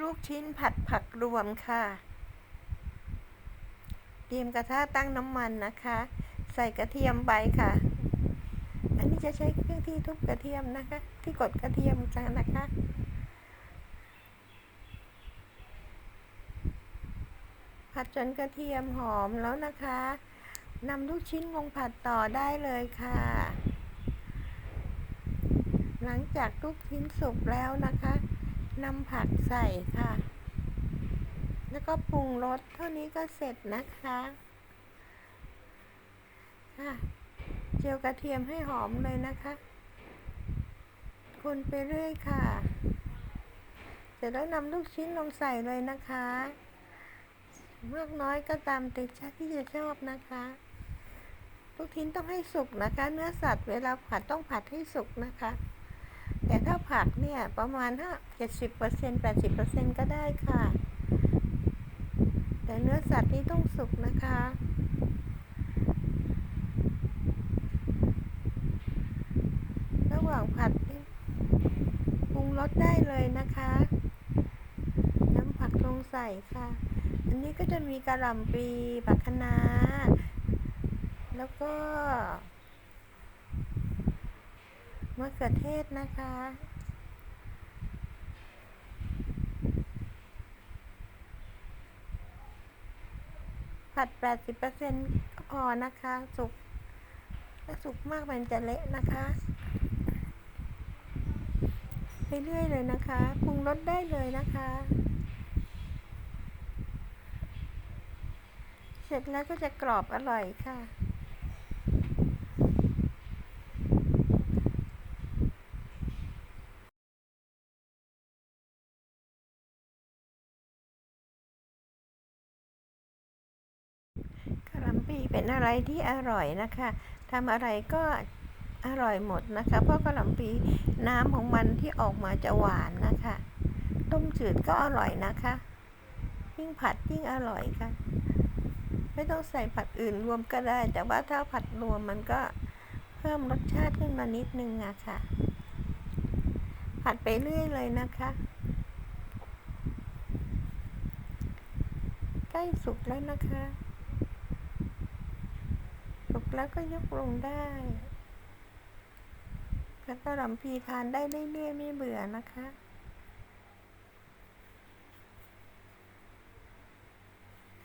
ลูกชิ้นผัดผักรวมค่ะเตรียมกระทะตั้งน้ำมันนะคะ ใส่กระเทียมไปค่ะ อันนี้จะใช้เครื่องที่ทุบกระเทียมนะคะ ที่กดกระเทียมกันนะคะผัดจนกระเทียมหอมแล้วนะคะนำลูกชิ้นลงผัดต่อได้เลยค่ะ หลังจากลูกชิ้นสุกแล้วนะคะ นำผักใส่ค่ะ แล้วก็ปรุงรสเท่านี้ก็เสร็จนะคะค่ะเจียวกระเทียมให้หอมเลยนะคะ คนไปเรื่อยค่ะ เสร็จแล้วนำลูกชิ้นลงใส่เลยนะคะมากน้อยก็ตามติดชาที่จะชอบนะคะลูกชิ้นต้องให้สุกนะคะ เนื้อสัตว์เวลาผัดต้องผัดให้สุกนะคะ แต่ถ้าผักเนี่ยประมาณถ้าเจ็ดสิบเปอร์เซ็นแปดสิบเปอร์เซ็นก็ได้ค่ะ แต่เนื้อสัตว์นี่ต้องสุกนะคะระหว่างผัดนี่ปรุงรสได้เลยนะคะ น้ำผักลงใส่ค่ะ อันนี้ก็จะมีกระหล่ำปลีผักคะน้า แล้วก็ มะเขือเทศนะคะ ผัด 80%ก็พอนะคะ สุก ถ้าสุกมากมันจะเละนะคะ ไปเรื่อยเลยนะคะ ปรุงรสได้เลยนะคะ เสร็จแล้วก็จะกรอบอร่อยค่ะ กะหล่ำปี เป็นอะไรที่อร่อยนะคะทำอะไรก็อร่อยหมดนะคะ เพราะกะหล่ำปีน้ำของมันที่ออกมาจะหวานนะคะ ต้มจืดก็อร่อยนะคะ ยิ่งผัดยิ่งอร่อยค่ะ ไม่ต้องใส่ผัดอื่นรวมก็ได้ แต่ว่าถ้าผัดรวมมันก็เพิ่มรสชาติขึ้นมานิดนึงอะค่ะ ผัดไปเรื่อยเลยนะคะใกล้สุกแล้วนะคะ สุกแล้วก็ยกลงได้กระหล่ำพีทานได้เรื่อยๆไม่เบื่อนะคะ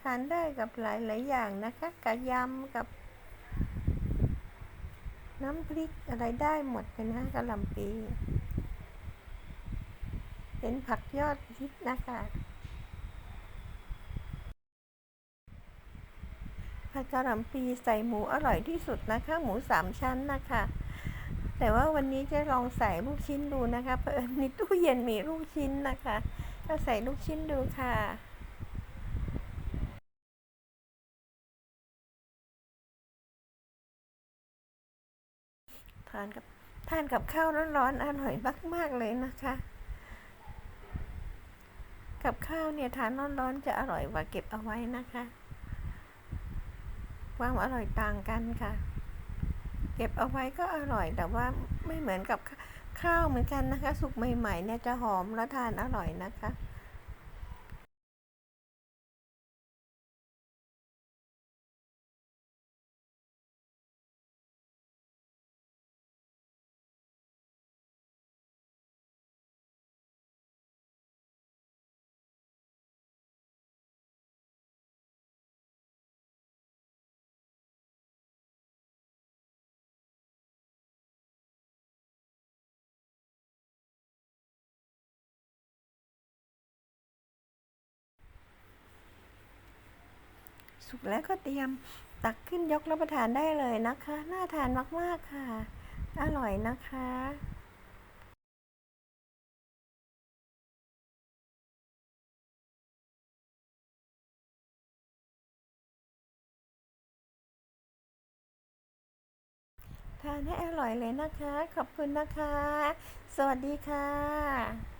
ทานได้กับหลายๆอย่างนะคะ กับยำกับ น้ำพริกอะไรได้หมดเลยนะกระหล่ำปี เป็นผักยอดฮิตนะคะ ผัดกะหล่ำปีใส่หมูอร่อยที่สุดนะคะ หมูสามชั้นนะคะ แต่ว่าวันนี้จะลองใส่ลูกชิ้นดูนะคะเพราะเอิญในตู้เย็นมีลูกชิ้นนะคะก็ใส่ลูกชิ้นดูค่ะทานกับทานกับข้าวร้อนๆอร่อยมากๆเลยนะคะ กับข้าวเนี่ยทานร้อนๆจะอร่อยกว่าเก็บเอาไว้นะคะ ความอร่อยต่างกันค่ะ เก็บเอาไว้ก็อร่อยแต่ว่าไม่เหมือนกับข้าวเหมือนกันนะคะ สุกใหม่ๆเนี่ยจะหอมและทานอร่อยนะคะ สุกแล้วก็เตรียมตักขึ้นยกรับประทานได้เลยนะคะ น่าทานมาก ๆ ค่ะ อร่อยนะคะทานให้อร่อยเลยนะคะ ขอบคุณนะคะ สวัสดีค่ะ